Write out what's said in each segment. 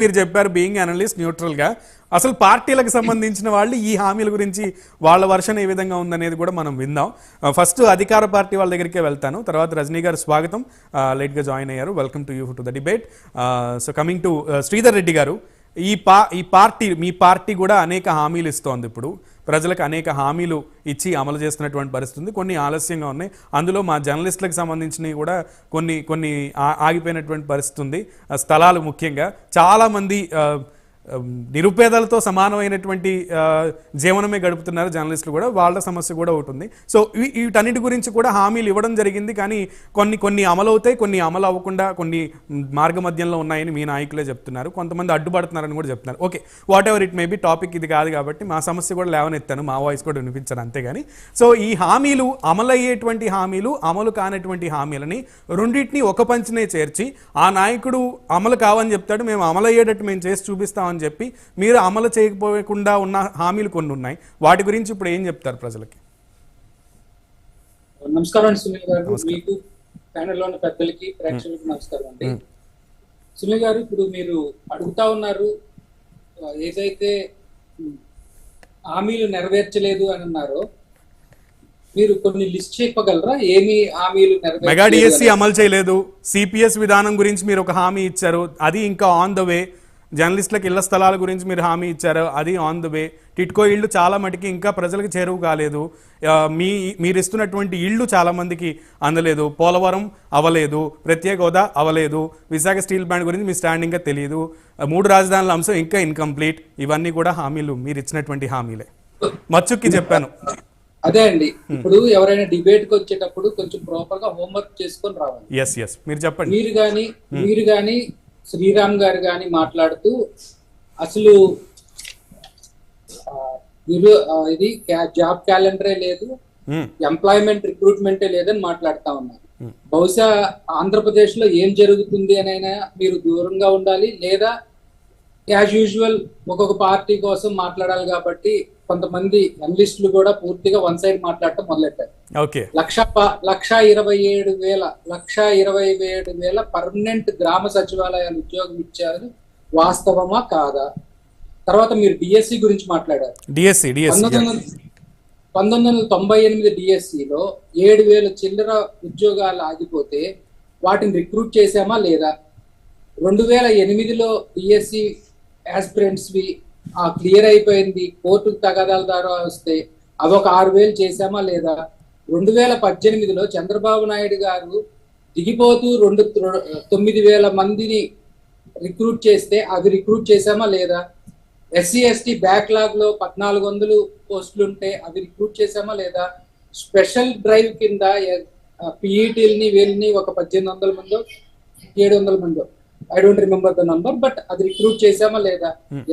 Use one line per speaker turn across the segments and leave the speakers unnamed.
మీరు చెప్పారు being analyst న్యూట్రల్గా. అసలు పార్టీలకు సంబంధించిన వాళ్ళు ఈ హామీల గురించి వాళ్ళ వర్షన్ ఏ విధంగా ఉందనేది కూడా మనం విందాం. Uh, ఫస్ట్ అధికార పార్టీ వాళ్ళ దగ్గరికే వెళ్తాను. తర్వాత రజనీ గారు స్వాగతం. Uh, లేట్గా జాయిన్ అయ్యారు. Welcome to you to the debate so coming to Sridhar Reddy garu ఈ పా ఈ పార్టీ మీ పార్టీ కూడా అనేక హామీలు ఇస్తోంది ఇప్పుడు. ప్రజలకు అనేక హామీలు ఇచ్చి అమలు చేస్తున్నటువంటి పరిస్థితి ఉంది. కొన్ని ఆలస్యంగా ఉన్నాయి. అందులో మా జర్నలిస్టులకు సంబంధించినవి కూడా కొన్ని కొన్ని ఆగిపోయినటువంటి పరిస్థితి ఉంది. స్థలాలు ముఖ్యంగా చాలామంది నిరుపేదలతో సమానమైనటువంటి జీవనమే గడుపుతున్నారు జర్నలిస్టులు కూడా. వాళ్ళ సమస్య కూడా ఉంటుంది సో వీటన్నిటి గురించి కూడా హామీలు ఇవ్వడం జరిగింది. కానీ కొన్ని కొన్ని అమలు అవుతాయి కొన్ని అమలు అవ్వకుండా కొన్ని మార్గమధ్యంలో ఉన్నాయని మీ నాయకులే చెప్తున్నారు. కొంతమంది అడ్డుపడుతున్నారని కూడా చెప్తున్నారు. Okay whatever it may be topic ఇది కాదు కాబట్టి మా సమస్య కూడా లేవనెత్తాను. మా వాయిస్ కూడా వినిపించాను అంతేగాని. సో ఈ హామీలు అమలయ్యేటువంటి హామీలు అమలు కానటువంటి హామీలని రెండింటిని ఒక పంచినే చేర్చి ఆ నాయకుడు అమలు కావని చెప్తాడు. మేము అమలయ్యేటట్టు మేము చేసి చూపిస్తామని చెప్పి మీరు అమలు చేయకపోకుండా ఉన్న హామీలు కొన్ని ఉన్నాయి. వాటి గురించి ఇప్పుడు ఏం చెప్తారు ప్రజలకి?
నమస్కారం అండి సునీల్ గారు. మీకు ప్యానెల్లో ఉన్న పెద్దలకి ప్రేక్షకులకు నమస్కారం అండి. సునీల్ గారు ఇప్పుడు మీరు అడుగుతా ఉన్నారు ఏదైతే హామీలు నెరవేర్చలేదు అని అన్నారో మీరు కొన్ని లిస్ట్ చెప్పగలరా ఏమి హామీలు
మెగా డిఎస్సి? అమలు చేయలేదు. సిపిఎస్ విధానం గురించి మీరు ఒక హామీ ఇచ్చారు. అది ఇంకా ఆన్ ద వే జర్నలిస్టులకు ఇళ్ళ స్థలాల గురించి మీరు హామీ ఇచ్చారు అది ఆన్ ద వే టిట్కో ఇళ్ళు చాలా మటుకి ఇంకా ప్రజలకు చేరువు కాలేదు. మీ మీరు ఇస్తున్నటువంటి ఇళ్ళు చాలా మందికి అందలేదు. పోలవరం అవలేదు ప్రత్యేక హోదా అవలేదు విశాఖ స్టీల్ ప్లాంట్ గురించి మీ స్టాండ్ ఇంకా తెలియదు మూడు రాజధానుల అంశం ఇంకా ఇన్కంప్లీట్ ఇవన్నీ కూడా హామీలు మీరు ఇచ్చినటువంటి హామీలే. మచ్చుక్కి చెప్పాను.
అదే అండి. ఇప్పుడు ఎవరైనా డిబేట్కి వచ్చేటప్పుడు కొంచెం ప్రాపర్గా హోంవర్క్ చేసుకొని రావాలి.
ఎస్ ఎస్ మీరు చెప్పండి.
మీరు గాని మీరు గాని శ్రీరామ్ గారు గాని మాట్లాడుతూ అసలు ఇది జాబ్ క్యాలెండరే లేదు. ఎంప్లాయ్మెంట్ రిక్రూట్మెంటే లేదని మాట్లాడుతా ఉన్నారు బహుశా ఆంధ్రప్రదేశ్లో ఏం జరుగుతుంది అని అయినా మీరు దూరంగా ఉండాలి లేదా యాజ్ యూజువల్ ఒక్కొక్క పార్టీ కోసం మాట్లాడాలి కాబట్టి కొంతమంది అనలిస్టులు కూడా పూర్తిగా వన్ సైడ్ మాట్లాడటం మొదలెట్టారు.
ఓకే.
లక్ష లక్ష ఇరవై ఏడు వేల లక్ష ఇరవై ఏడు వేల పర్మనెంట్ గ్రామ సచివాలయాలు ఉద్యోగం ఇచ్చారు. వాస్తవమా కాదా? తర్వాత మీరు డిఎస్సి గురించి మాట్లాడారు.
డిఎస్సి డిఎస్సి
పంతొమ్మిది వందల తొంభై ఎనిమిది డిఎస్సిలో ఏడు వేల చిల్లర ఉద్యోగాలు ఆగిపోతే వాటిని రిక్రూట్ చేశామా లేదా? రెండు వేల ఎనిమిదిలో డిఎస్సి యాస్పిరెంట్స్ వి క్లియర్ అయిపోయింది. కోర్టు తగాదాల ద్వారా వస్తే అదొక ఆరు వేలు చేశామా లేదా? రెండు వేల పద్దెనిమిదిలో చంద్రబాబు నాయుడు గారు దిగిపోతూ రెండు తొమ్మిది వేల మందిని రిక్రూట్ చేస్తే అవి రిక్రూట్ చేశామా లేదా? ఎస్సీ ఎస్టీ బ్యాక్లాగ్లో పద్నాలుగు వందలు పోస్టులు ఉంటే అవి రిక్రూట్ చేశామా లేదా? స్పెషల్ డ్రైవ్ కింద పిఈటీల్ని వీళ్ళని ఒక పద్దెనిమిది వందల మందో ఏడు వందల మందో I don't remember the number but అది రిక్రూట్ చేశామా లేదా?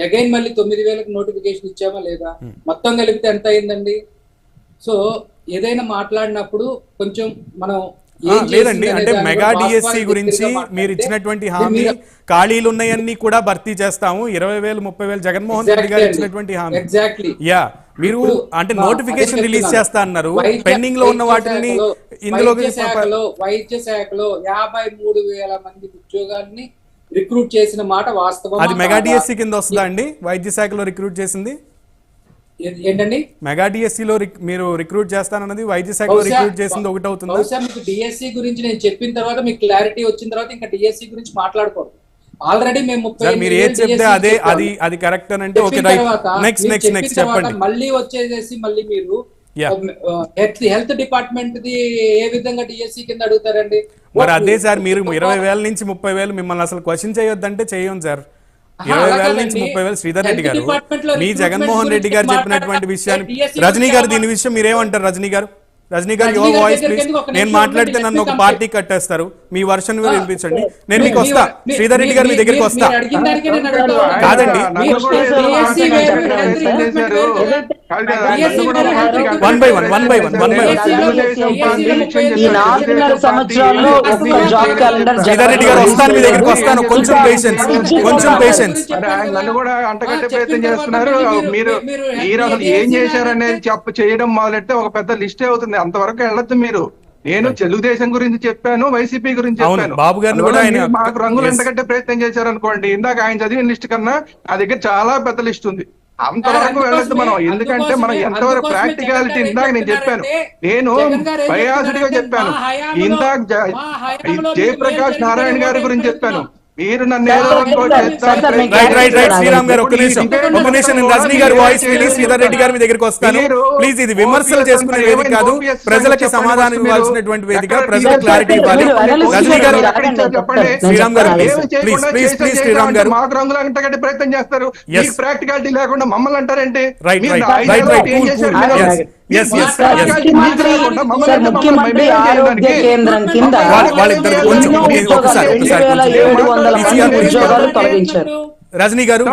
అగైన్ మళ్ళీ తొమ్మిది వేలకు నోటిఫికేషన్ ఇచ్చామా లేదా? మొత్తం కలిపితే ఎంత అయిందండి? సో ఏదైనా మాట్లాడినప్పుడు కొంచెం మనం
లేదండి అంటే మెగా డిఎస్సి గురించి మీరు ఇచ్చినటువంటి హామీ ఖాళీలు ఉన్నాయన్నీ కూడా భర్తీ చేస్తాము. ఇరవై వేలు ముప్పై వేలు జగన్మోహన్ రెడ్డి గారు ఇచ్చినటువంటి హామీ. యా మీరు అంటే నోటిఫికేషన్ రిలీజ్. చేస్తా అన్నారు పెండింగ్లో ఉన్న వాటిని ఇందులోకి
వైద్య శాఖలో యాభై మూడు వేల మంది ఉద్యోగాల్ని రిక్రూట్ చేసిన మాట వాస్తవం
అది మెగా డిఎస్సి కింద వస్తుందా అండి? వైద్య శాఖలో రిక్రూట్ చేసింది?
ఏంటండి?
మెగా డిఎస్సిలో మీరు రిక్రూట్ చేస్తానన్నది వైద్య శాఖలో
బహుశా-
రిక్రూట్ చేసింది ఒకటి అవుతుందా?
బహుశా మీకు డిఎస్సి గురించి నేను చెప్పిన తర్వాత మీకు క్లారిటీ వచ్చిన తర్వాత ఇంకా డిఎస్సి గురించి మాట్లాడకూడదు ఆల్రెడీ మేము ముప్పై
మీరు ఏది
వేలు
చెప్తే అదే. అది అది కరెక్ట్ అని అంటే okay right. Next next next చెప్పండి.
మళ్ళీ వచ్చేసేసి మళ్ళీ మీరు. హెల్త్ డిపార్ట్మెంట్ ది ఏ విధంగా డిఎస్సి కింద అడుగుతారండి?
మరి అదే సార్ మీరు ఇరవై వేల నుంచి ముప్పై వేలు మిమ్మల్ని అసలు క్వశ్చన్ చేయొద్దంటే చేయం సార్. ఇరవై వేల. నుంచి ముప్పై వేలు శ్రీధర్ రెడ్డి గారు. మీ జగన్మోహన్ రెడ్డి గారు చెప్పినటువంటి విషయాన్ని రజనీ గారు దీని విషయం మీరేమంటారు? రజనీ గారు? రజనీ గారు యువర్ వాయిస్ ప్లీజ్ నేను మాట్లాడితే నన్ను ఒక పార్టీ కట్టేస్తారు. మీ వర్షన్
ఆ,
వినిపించండి నేను మీకు వస్తా శ్రీధర్ రెడ్డి గారు మీ దగ్గరికి వస్తా. కాదండి.
కూడా కూడా
one.
తెలుగుదేశం పార్టీ
ఈ నాలుగున్నర సంవత్సరాల్లో ఒక్క జాబ్ క్యాలెండర్
శ్రీధర్ రెడ్డి గారు వస్తాను మీ దగ్గరికి వస్తాను కొంచెం పేషెన్స్ కొంచెం పేషెన్స్
నన్ను కూడా అంటగట్టే ప్రయత్నం చేస్తున్నారు
మీరు-
మీరు అసలు ఏం చేశారనేది చెప్ప చేయడం మొదలెడితే ఒక పెద్ద లిస్టే అవుతుంది అంతవరకు వెళ్ళొద్దు మీరు నేను తెలుగుదేశం గురించి చెప్పాను వైసీపీ గురించి చెప్పాను.
బాబు గారిని కూడా ఆయన-
మాకు రంగులు. ఎండగట్టే ప్రయత్నం చేశారు అనుకోండి ఇందాక ఆయన చదివిన లిస్ట్ కన్నా నా దగ్గర చాలా పెద్ద లిస్ట్ ఉంది. అంతవరకు వెళ్ళొద్దు మనం ఎందుకంటే మనం ఎంతవరకు ప్రాక్టికాలిటీ
గారు
ఇందాక నేను చెప్పాను. నేను
గారు
బయాసుడిగా
చెప్తున్నారంటే,
చెప్పాను. ఇందాక జయప్రకాష్ నారాయణ గారి గురించి చెప్పాను. మీరు
శ్రీరామ్ గారు
ఈ
నిమిషం. ఒక్క నిమిషం నేను రజనీ గారి వాయిస్ విని శ్రీధర్ రెడ్డి గారి మీ దగ్గరికి వస్తాను. ప్లీజ్ ఇది విమర్శలు చేసుకునే వేదిక కాదు. ప్రజలకి సమాధానం ఇవ్వాల్సినటువంటి. వేదిక ప్రజలకు క్లారిటీ ఇవ్వాలి. రజనీ గారు శ్రీరామ్ గారు. ప్లీజ్ ప్లీజ్ ప్లీజ్ శ్రీరామ్ గారు.
మాకు రంగులు అంటగట్టి ప్రయత్నం చేస్తారు. ప్రాక్టికాలిటీ లేకుండా మమ్మల్ని అంటారేంటి?
రైట్
మీరు
రైట్
ఐదేళ్ళు
రైట్ రైట్
ముఖ్యమంత్రి ఆరోగ్య కేంద్రం కింద. ఏడు వందల మంది ఉద్యోగాలు తొలగించారు
రజనీ గారు.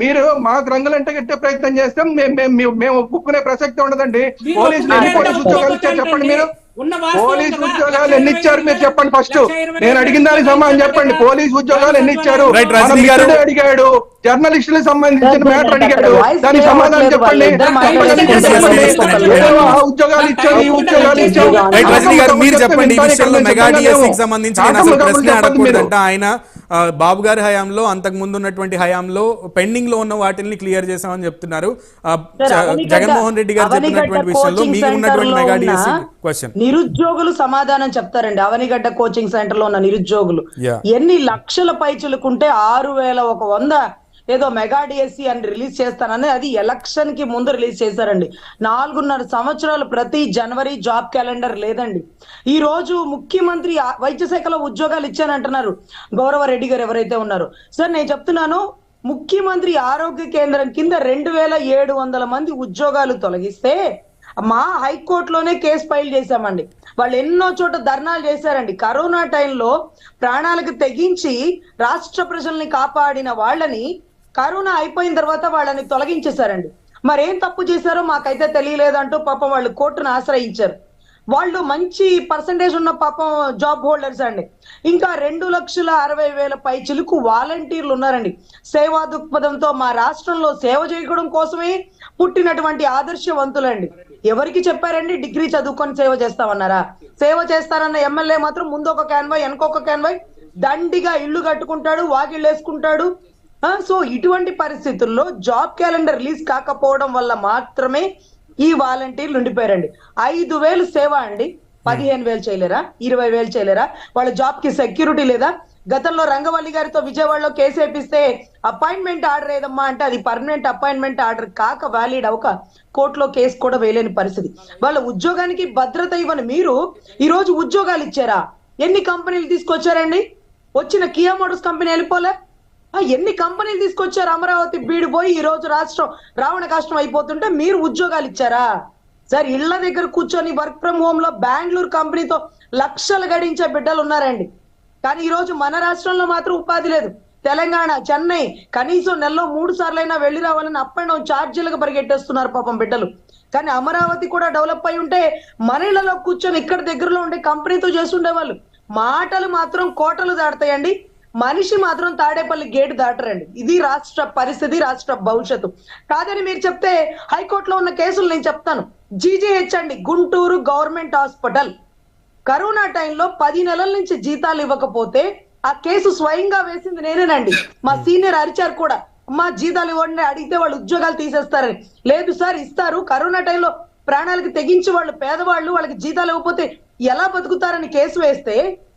మీరు మాకు రంగులు ఎంటగట్టే ప్రయత్నం చేస్తే మేము మేము- మేము- మేము ఒప్పుకునే ప్రసక్తి ఉండదండి
మీరు
పోలీసులు ఎన్ని
ఒప్పుకుంటే
పోలీసు ఉద్యోగాలు ఇచ్చారు చెప్పండి మీరు పోలీసు. ఉద్యోగాలు ఎన్ని ఇచ్చారు మీరు చెప్పండి ఫస్ట్ నేను అడిగిన దానికి సమాధానం
ఇచ్చారు
చెప్పండి. పోలీసు ఉద్యోగాలు ఎన్ని ఇచ్చారు అడిగాడు జర్నలిస్టులకు సంబంధించిన మ్యాటర్ అడిగాడు దానికి సమాధానం. చెప్పండి ఉద్యోగాలు ఇచ్చారు ఈ ఉద్యోగాలు ఇచ్చారు.
రైట్ రజనీ గారు మీరు చెప్పండి ఈ
వింటానికి
విషయంలో
మేము
మెగా
చెప్పలేము.
డిఎస్సికి సంబంధించి నేను అసలు
కాకమ్మ
ప్రశ్న
కబుర్లు చెప్పండి మీరు.
అడగకూడదంట ఆయన బాబు గారి హయాంలో అంతకు ముందు ఉన్నటువంటి హయాంలో పెండింగ్లో ఉన్న వాటిని క్లియర్ చేశామని చెప్తున్నారు. జగన్మోహన్ రెడ్డి గారు చెప్పినటువంటి విషయంలో మీకు ఉన్నటువంటి మెగా డిఎస్సి క్వశ్చన్
నిరుద్యోగులు సమాధానం చెప్తారండి. అవనిగడ్డ కోచింగ్ సెంటర్లో ఉన్న నిరుద్యోగులు. ఎన్ని లక్షల పైచులుకుంటే ఆరు వేల ఒక వంద ఏదో మెగా డిఎస్సి అని రిలీజ్ చేస్తానని అది ఎలక్షన్కి ముందు రిలీజ్ చేశారండి. నాలుగున్నర సంవత్సరాలు ప్రతి జనవరి జాబ్ క్యాలెండర్ లేదండి. ఈ రోజు ముఖ్యమంత్రి వైద్య శాఖలో ఉద్యోగాలు ఇచ్చానంటున్నారు. గౌరవ రెడ్డి గారు ఎవరైతే ఉన్నారో. సార్ నేను చెప్తున్నాను ముఖ్యమంత్రి ఆరోగ్య కేంద్రం కింద రెండు వేల ఏడు వందల మంది ఉద్యోగాలు తొలగిస్తే మా హైకోర్టులోనే కేసు ఫైల్ చేశామండి. వాళ్ళు ఎన్నో చోట ధర్నాలు చేశారండి. కరోనా టైంలో ప్రాణాలకు తెగించి రాష్ట్ర ప్రజల్ని కాపాడిన వాళ్ళని కరోనా అయిపోయిన తర్వాత వాళ్ళని తొలగించేశారండి. మరేం తప్పు చేశారో మాకైతే తెలియలేదంటూ పాపం వాళ్ళు కోర్టును ఆశ్రయించారు. వాళ్ళు మంచి పర్సంటేజ్ ఉన్న పాపం జాబ్ హోల్డర్స్ అండి. ఇంకా రెండు లక్షల అరవై వేల పై చిలుకు వాలంటీర్లు ఉన్నారండి. సేవా దృక్పథంతో మా రాష్ట్రంలో సేవ చేయడం కోసమే పుట్టినటువంటి ఆదర్శవంతులండి. ఎవరికి చెప్పారండి? డిగ్రీ చదువుకొని సేవ చేస్తామన్నారా? సేవ చేస్తారన్న ఎమ్మెల్యే మాత్రం ముందు ఒక క్యాన్వాయ్ వెనకొక క్యాన్వాయ్ దండిగా ఇల్లు కట్టుకుంటాడు వాకిళ్ళు వేసుకుంటాడు సో ఇటువంటి పరిస్థితుల్లో జాబ్ క్యాలెండర్ రిలీజ్ కాకపోవడం వల్ల మాత్రమే ఈ వాలంటీర్లు ఉండిపోయారండి. ఐదు వేలు సేవ అండి. పదిహేను వేలు చేయలేరా? ఇరవై వేలు చేయలేరా? వాళ్ళ జాబ్కి సెక్యూరిటీ లేదా? గతంలో రంగవల్లి గారితో విజయవాడలో కేసు వేపిస్తే అపాయింట్మెంట్ ఆర్డర్ ఏదమ్మా అంటే అది పర్మనెంట్ అపాయింట్మెంట్ ఆర్డర్ కాక వ్యాలిడ్ అవక కోర్టులో కేసు కూడా వేయలేని పరిస్థితి. వాళ్ళ ఉద్యోగానికి భద్రత ఇవ్వని మీరు ఈ రోజు ఉద్యోగాలు ఇచ్చారా? ఎన్ని కంపెనీలు తీసుకొచ్చారండి? వచ్చిన కియా మోటార్స్ కంపెనీ వెళ్ళిపోలే? ఎన్ని కంపెనీలు తీసుకొచ్చారు అమరావతి? బీడు పోయి ఈ రోజు రాష్ట్రం రావణ కష్టం అయిపోతుంటే మీరు ఉద్యోగాలు ఇచ్చారా? సార్ ఇళ్ళ దగ్గర కూర్చొని వర్క్ ఫ్రం హోమ్లో బెంగళూరు కంపెనీతో లక్షలు గడించే బిడ్డలు ఉన్నారండి. కానీ ఈ రోజు మన రాష్ట్రంలో మాత్రం ఉపాధి లేదు. తెలంగాణ చెన్నై కనీసం నెలలో మూడు సార్లైనా వెళ్ళి రావాలని అప్ అండ్ డౌన్ ఛార్జీలకు పరిగెట్టేస్తున్నారు పాపం బిడ్డలు. కానీ అమరావతి కూడా డెవలప్ అయి ఉంటే మన ఇళ్ళలో కూర్చొని ఇక్కడ దగ్గరలో ఉండే కంపెనీతో చేస్తుండే వాళ్ళు మాటలు మాత్రం కోటలు దాడతాయండి మనిషి మాత్రం తాడేపల్లి గేటు దాటరండి. ఇది రాష్ట్ర పరిస్థితి రాష్ట్ర భవిష్యత్తు. కాదని మీరు చెప్తే హైకోర్టులో ఉన్న కేసులు నేను చెప్తాను. జీజీహెచ్ అండి గుంటూరు గవర్నమెంట్ హాస్పిటల్. కరోనా టైంలో పది నెలల నుంచి జీతాలు ఇవ్వకపోతే ఆ కేసు స్వయంగా వేసింది నేనేనండి. మా సీనియర్ అరిచారు కూడా. మా జీతాలు ఇవ్వండి అడిగితే వాళ్ళు ఉద్యోగాలు తీసేస్తారని. లేదు సార్ ఇస్తారు. కరోనా టైంలో ప్రాణాలకు తెగించి వాళ్ళు పేదవాళ్ళు వాళ్ళకి జీతాలు ఇవ్వకపోతే ఎలా బతుకుతారని కేసు వేస్తే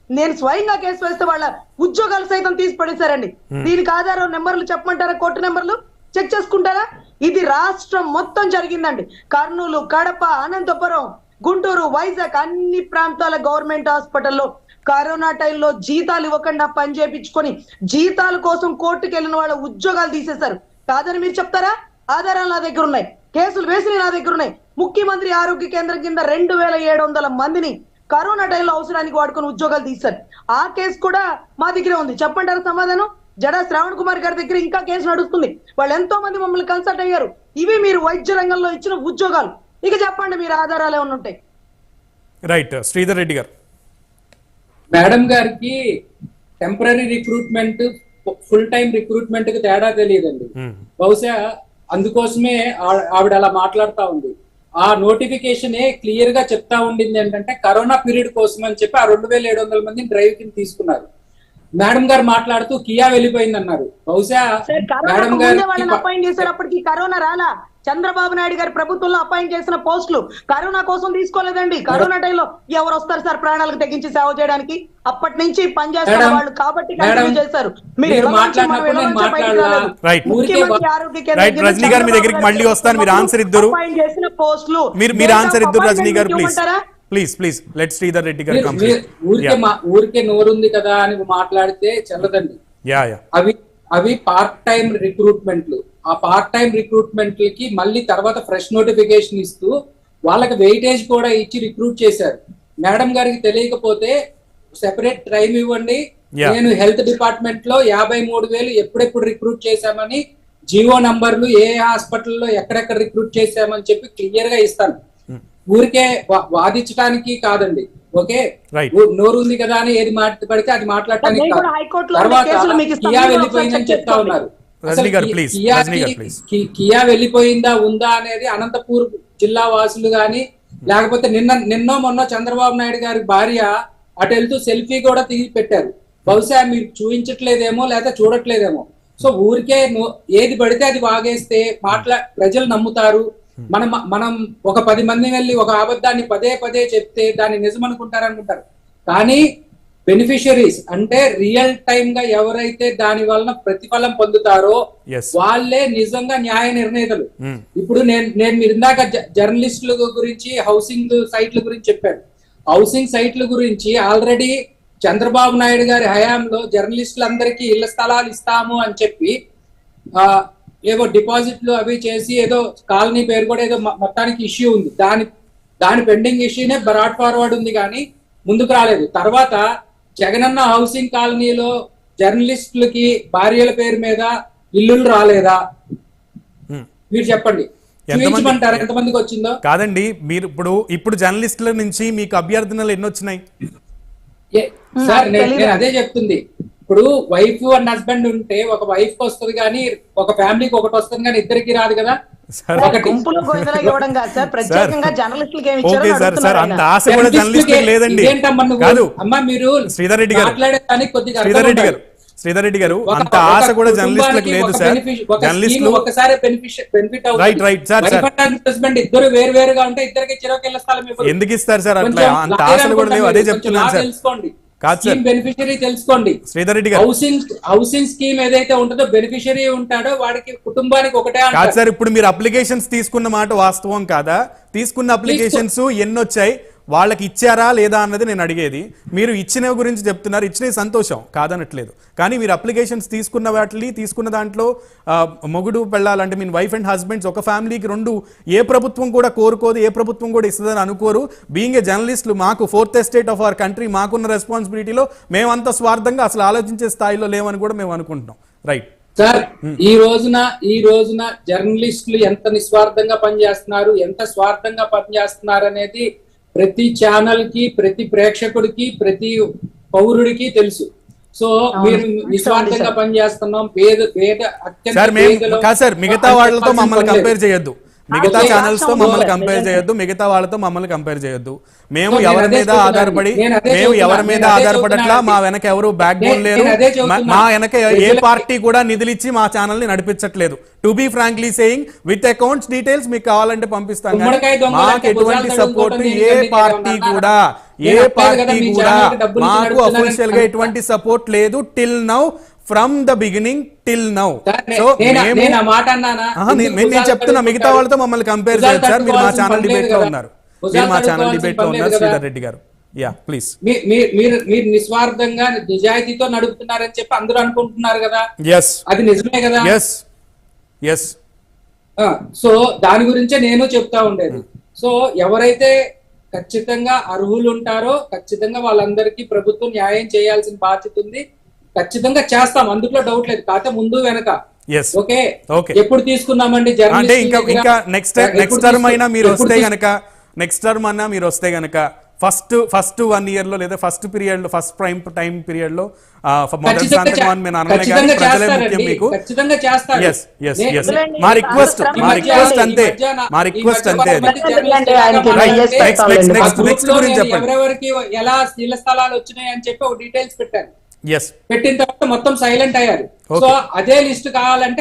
నేను స్వయంగా కేసు వేస్తే వాళ్ళ ఉద్యోగాలు సైతం తీసి పడేశారండి. దీనికి ఆధారం నెంబర్లు చెప్పమంటారా? కోర్టు నెంబర్లు? చెక్ చేసుకుంటారా? ఇది రాష్ట్రం మొత్తం జరిగిందండి. కర్నూలు కడప అనంతపురం గుంటూరు వైజాగ్ అన్ని ప్రాంతాల గవర్నమెంట్ హాస్పిటల్లో కరోనా టైంలో జీతాలు ఇవ్వకుండా పని చేపించుకొని జీతాల కోసం కోర్టుకు వెళ్ళిన వాళ్ళ ఉద్యోగాలు తీసేశారు. కాదని మీరు చెప్తారా? ఆధారాలు నా దగ్గర ఉన్నాయి. కేసులు వేసినవి నా దగ్గర ఉన్నాయి. ముఖ్యమంత్రి ఆరోగ్య కేంద్రం కింద రెండు వేల ఏడు వందల మందిని కరోనా టైంలో అవసరానికి వాడుకొని ఉద్యోగాలు తీశారు. ఆ కేసు కూడా మా దగ్గరే ఉంది. చెప్పంటారా సమాధానం? జడా శ్రావణ్ కుమార్ గారి దగ్గర ఇంకా కేసు నడుస్తుంది. వాళ్ళు ఎంతో మంది మమ్మల్ని కన్సల్ట్ అయ్యారు. ఇవి మీరు వైద్య రంగంలో ఇచ్చిన ఉద్యోగాలు. ఇక చెప్పండి మీరు ఆధారాలు ఏమైనా ఉంటాయి
రైట్ శ్రీధర్ రెడ్డి గారు.
మేడం గారికి టెంపరీ రిక్రూట్మెంట్ ఫుల్ టైం రిక్రూట్మెంట్కి తేడా తెలియదండి. బహుశా అందుకోసమే ఆవిడ అలా మాట్లాడుతా ఉంది. ఆ నోటిఫికేషన్ క్లియర్గా చెప్తా ఉండింది ఏంటంటే కరోనా పీరియడ్ కోసం అని చెప్పి ఆ రెండు వేల ఏడు వందల మందిని డ్రైవ్ కింద తీసుకున్నారు. మేడం గారు మాట్లాడుతూ కియా వెళ్ళిపోయింది అన్నారు బహుశా మేడం
ముందే
గారు
కరోనా రాలా? చంద్రబాబు నాయుడు గారి ప్రభుత్వంలో అపాయింట్ చేసిన పోస్టులు కరోనా కోసం తీసుకోలేదండి. కరోనా టైంలో ఎవరు వస్తారు సార్ ప్రాణాలకు తెగించి సేవ చేయడానికి? అప్పటి నుంచి పనిచేస్తున్న వాళ్ళు కాబట్టి చేశారు. మీరు
రజనీ గారు మీ దగ్గరికి మళ్ళీ వస్తాను. మీరు answer ఇద్దరు.
అపాయింట్ చేసిన పోస్టులు
మీరు మీరు ఆన్సర్ ఇద్దరు Rajani garu please? Please please let Sridhar Reddy garu
ఊరికే మా- ఊరికే నోరుంది కదా అని మాట్లాడితే చెల్లదండి.
యా యా
అవి అవి పార్ట్ టైం రిక్రూట్మెంట్లు ఆ పార్ట్ టైం రిక్రూట్మెంట్లకి మళ్ళీ తర్వాత ఫ్రెష్ నోటిఫికేషన్ ఇస్తూ వాళ్ళకి వెయిటేజ్ కూడా ఇచ్చి రిక్రూట్ చేశారు. మేడం గారికి తెలియకపోతే సెపరేట్ టైం ఇవ్వండి. నేను హెల్త్ డిపార్ట్మెంట్లో యాభై మూడు వేలు ఎప్పుడెప్పుడు రిక్రూట్ చేశామని జియో నంబర్లు ఏ హాస్పిటల్లో ఎక్కడెక్కడ రిక్రూట్ చేశామని చెప్పి క్లియర్గా ఇస్తాను. ఊరికే వా- వాదించడానికి కాదండి. ఓకే? నోరు ఉంది కదా అని ఏది మాట్లాడితే అది మాట్లాడటానికి
నేను
కాదు.
కూడా హైకోర్టులో ఉన్న
తర్వాత వెళ్ళిపోయిందని చెప్తా ఉన్నారు.
రజనీ గారు.
కి- కియా వెళ్ళిపోయిందా ఉందా అనేది అనంతపూర్ జిల్లా వాసులు గాని లేకపోతే నిన్న నిన్నో మొన్న చంద్రబాబు నాయుడు గారి భార్య అటు వెళ్తూ సెల్ఫీ కూడా తీసి పెట్టారు. బహుశా మీరు చూపించట్లేదేమో లేదా చూడట్లేదేమో. సో ఊరికే ఏది పడితే అది వాగేస్తే మాట్లా ప్రజలు నమ్ముతారు. మనం మనం ఒక పది మంది వెళ్ళి ఒక అబద్ధాన్ని పదే పదే చెప్తే దాన్ని నిజం అనుకుంటారు అనుకుంటారు కానీ బెనిఫిషరీస్ అంటే రియల్ టైమ్గా ఎవరైతే దాని వలన ప్రతిఫలం పొందుతారో వాళ్ళే నిజంగా న్యాయ నిర్ణేతలు. ఇప్పుడు నేను నేను మీరు ఇందాక జర్నలిస్టుల గురించి హౌసింగ్ సైట్ల గురించి చెప్పాను. హౌసింగ్ సైట్ల గురించి ఆల్రెడీ చంద్రబాబు నాయుడు గారి హయాంలో జర్నలిస్టులందరికీ ఇళ్ళ స్థలాలు ఇస్తాము అని చెప్పి ఆ ఏవో డిపాజిట్లు అవి చేసి ఏదో కాలనీ పేరు కూడా ఏదో మొత్తానికి ఇష్యూ ఉంది. దాని దాని పెండింగ్ ఇష్యూనే బరాట్ ఫార్వర్డ్ ఉంది కానీ ముందుకు రాలేదు. తర్వాత జగనన్న హౌసింగ్ కాలనీలో జర్నలిస్టులకి భార్యల పేరు మీద ఇల్లులు రాలేదా? మీరు చెప్పండి.
ఎంతమంది-
చూపించమంటారా? ఎంతమందికి వచ్చిందో?
కాదండి మీరు ఇప్పుడు ఇప్పుడు జర్నలిస్టుల నుంచి మీకు అభ్యర్థనలు ఎన్ని వచ్చినాయి?
సార్ నేను అదే చెప్తుంది. ఇప్పుడు వైఫ్ అండ్ హస్బెండ్ ఉంటే ఒక వైఫ్ వస్తుంది కానీ ఒక ఫ్యామిలీకి ఒకటి వస్తుంది కానీ ఇద్దరికి రాదు కదా?
సార్
ఒకటి
గుంపులో గోవిందలకు ఇవ్వడం కాదు సార్ ప్రత్యేకంగా జర్నలిస్టులకి ఏమి ఇచ్చారో
ఓకే సార్ సార్
అడుగుతున్నారు
అంత. ఆశ కూడా జర్నలిస్టులకు లేదండి.
ఇదేంటమ్మా నువ్వు?
కాదు.
అమ్మా మీరు
శ్రీధర్ రెడ్డి గారు.
మాట్లాడేదానికి కొద్దిగా అర్థం
శ్రీధర్ రెడ్డి
ఉండాలి.
గారు. శ్రీధర్ రెడ్డి గారు
ఒక-
అంత ఆశ కూడా జర్నలిస్టులకు లేదు సార్. జర్నలిస్టులు
ఒకసారి ఇద్దరు వేరు వేరుగా ఉంటే ఇద్దరికి స్థలం.
ఎందుకు ఇస్తారు సార్? అట్లా అంత ఆశలు కూడా లేవు. అదే. చెప్తున్నాను సార్.
స్కీమ్ బెనిఫిషరీ తెలుసుకోండి.
శ్రీధర్ రెడ్డి గారు.
హౌసింగ్ హౌసింగ్ స్కీమ్ ఏదైతే ఉంటుందో బెనిఫిషరీ ఉంటాడో వాడికి కుటుంబానికి ఒకటే
కాదు సార్ ఇప్పుడు మీరు అప్లికేషన్స్ తీసుకున్న మాట వాస్తవం కాదా? తీసుకున్న అప్లికేషన్స్ ఎన్ని వచ్చాయి వాళ్ళకి ఇచ్చారా లేదా అన్నది నేను అడిగేది. మీరు ఇచ్చిన గురించి చెప్తున్నారు ఇచ్చినవి సంతోషం కాదనట్లేదు. కానీ మీరు అప్లికేషన్స్ తీసుకున్న వాటిని తీసుకున్న దాంట్లో మొగుడు పెళ్ళాలంటే మీన్ వైఫ్ అండ్ హస్బెండ్స్ ఒక ఫ్యామిలీకి రెండు ఏ ప్రభుత్వం కూడా కోరుకోదు ఏ ప్రభుత్వం కూడా ఇస్తుందని అనుకోరు. బీయింగ్ ఏ జర్నలిస్టులు మాకు fourth estate of our country మాకున్న రెస్పాన్సిబిలిటీలో మేమంత స్వార్థంగా అసలు ఆలోచించే స్థాయిలో లేవని కూడా మేము అనుకుంటున్నాం. రైట్
సార్ ఈ రోజున ఈ రోజున జర్నలిస్టులు ఎంత నిస్వార్థంగా పనిచేస్తున్నారు ఎంత స్వార్థంగా పనిచేస్తున్నారు అనేది ప్రతి ఛానల్కి ప్రతి ప్రేక్షకుడికి ప్రతి పౌరుడికి తెలుసు. సో మీరు నిస్వార్థంగా పనిచేస్తున్నాం. పేద పేద అత్యంత
మిగతా వాళ్ళతో మమ్మల్ని. కంపేర్ చేయొద్దు. మిగతా.
ఛానల్స్తో
మమ్మల్ని. కంపేర్ చేయొద్దు మిగతా వాళ్ళతో మమ్మల్ని కంపేర్ చేయొద్దు మేము ఎవరి మీద. ఆధారపడి మేము. ఎవరి మీద ఆధారపడట్లా. మా వెనక ఎవరు బ్యాక్ బోన్ లేరు మా- వెనక ఏ పార్టీ కూడా నిధులు ఇచ్చి మా ఛానల్ని నడిపించట్లేదు to be frankly saying with accounts details మీకు కావాలంటే పంపిస్తాం మాకు ఎటువంటి సపోర్ట్ ఏ పార్టీ కూడా ఏ పార్టీ కూడా మాకు
అఫీషియల్గా.
ఎటువంటి సపోర్ట్ లేదు till now from the beginning till now so
నేను
చెప్తున్నా మిగతా వాళ్ళతో మమ్మల్ని కంపేర్ చేయొచ్చు సార్. మీరు మా ఛానల్
డిబేట్లో.
ఉన్నారు. మీరు మా ఛానల్
డిబేట్లో
ఉన్నారు. శ్రీధర్ రెడ్డి గారు. యా ప్లీజ్
మీరు మీరు నిస్వార్థంగా నిజాయితీతో నడుపుతున్నారని చెప్పి అందరూ అనుకుంటున్నారు కదా?
ఎస్
అది నిజమే కదా?
ఎస్ ఎస్
ఆ, సో దాని గురించే నేను చెప్తా ఉండేది. సో ఎవరైతే ఖచ్చితంగా అర్హులు ఉంటారో ఖచ్చితంగా వాళ్ళందరికీ ప్రభుత్వం న్యాయం చేయాల్సిన బాధ్యత ఉంది. ఖచ్చితంగా చేస్తాం అందులో డౌట్ లేదు. కాకపోతే ముందు వెనక.
Yes
okay?
ఓకే
ఎప్పుడు తీసుకున్నామండి
అంటే ఇంకా? ఇంకా నెక్స్ట్ నెక్స్ట్ టర్మ్ అయినా మీరు వస్తే గనక నెక్స్ట్ టర్మ్ అన్నా మీరు వస్తే గనక ఫస్ట్ ఫస్ట్ వన్ ఇయర్లో లేదా ఫస్ట్ పీరియడ్లో ఫస్ట్ ప్రైమ్ టైం పీరియడ్లో మొదటి అనలే కానీ ప్రజలే ముఖ్యం
చేస్తారండి.
మీకు. ఎస్. మా రిక్వెస్ట్ మా రిక్వెస్ట్ అంతే. మా రిక్వెస్ట్ నెక్స్ట్. నెక్స్ట్ గురించి చెప్పండి
ఎవరెవరికి ఎలా ఇళ్ళ స్థలాలు వచ్చినాయి అని చెప్పి ఒక డీటెయిల్స్ పెట్టాను. పెట్టిన తర్వాత మొత్తం సైలెంట్ అయ్యారు సో. అదే లిస్ట్ కావాలంటే